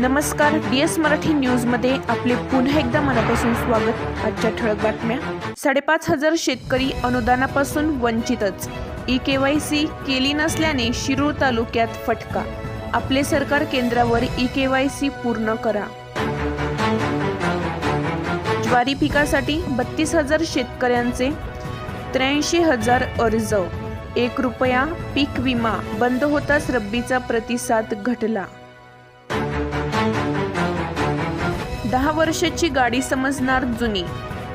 नमस्कार D S Marathi न्यूजमध्ये आपले पुन्हा एकदा मनापासून स्वागत. आजच्या ठळक बातम्या. साडेपाच हजार शेतकरी अनुदानापासून वंचितच. ई के वाय सी केली नसल्याने शिरूर तालुक्यात फटका. आपले सरकार केंद्रावर ई के वाय सी पूर्ण करा. ज्वारी पिकासाठी बत्तीस हजार शेतकऱ्यांचे त्र्याऐंशी हजार अर्ज. एक रुपया पीक विमा बंद होताच रब्बीचा प्रतिसाद घटला. दहा वर्षाची गाडी समजणार जुनी.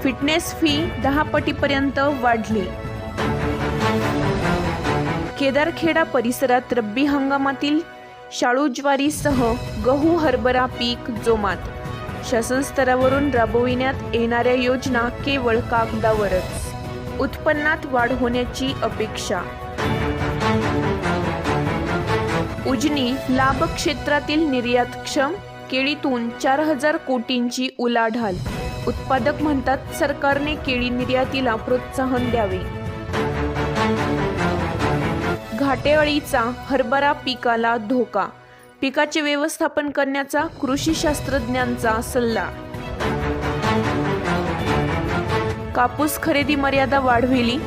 फिटनेस फी दहा पटीपर्यंत वाढली. केदारखेडा परिसरात रब्बी हंगामातील शाळू ज्वारीसह गहू हरभरा पीक जोमात. शासन स्तरावरून राबविण्यात येणाऱ्या योजना केवळ कागदावरच. उत्पन्नात वाढ होण्याची अपेक्षा. उजनी लाभ क्षेत्रातील निर्यातक्षम केळीतून चार हजार कोटींची उलाढाल. उत्पादक म्हणतात सरकारने केळी निर्यातीला प्रोत्साहन द्यावे. घाटेअळीचा हरभरा पिकाला धोका. पिकाचे व्यवस्थापन करण्याचा कृषी शास्त्रज्ञांचा सल्ला. कापूस खरेदी मर्यादा वाढविली.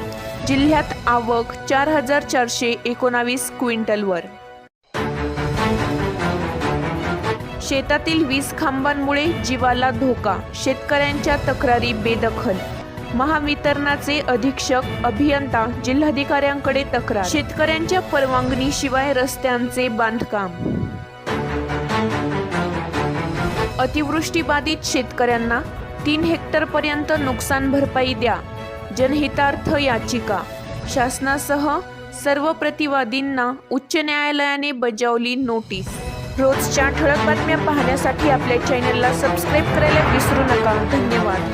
जिल्ह्यात आवक चार हजार चारशे एकोणावीस क्विंटलवर. शेतातील वीज खांबांमुळे जीवाला धोका शेतकऱ्यांच्या तक्रारी बेदखल. महावितरणाचे अधीक्षक अभियंता जिल्हाधिकाऱ्यांकडे तक्रार. शेतकऱ्यांच्या परवानगीशिवाय रस्त्यांचे बांधकाम. अतिवृष्टीबाधित शेतकऱ्यांना तीन हेक्टरपर्यंत नुकसान भरपाई द्या. जनहितार्थ याचिका. शासनासह सर्व प्रतिवादींना उच्च न्यायालयाने बजावली नोटीस. रोजच्या ठळक बातम्या पाहण्यासाठी आपल्या चॅनलला सबस्क्राईब करायला विसरू नका. धन्यवाद.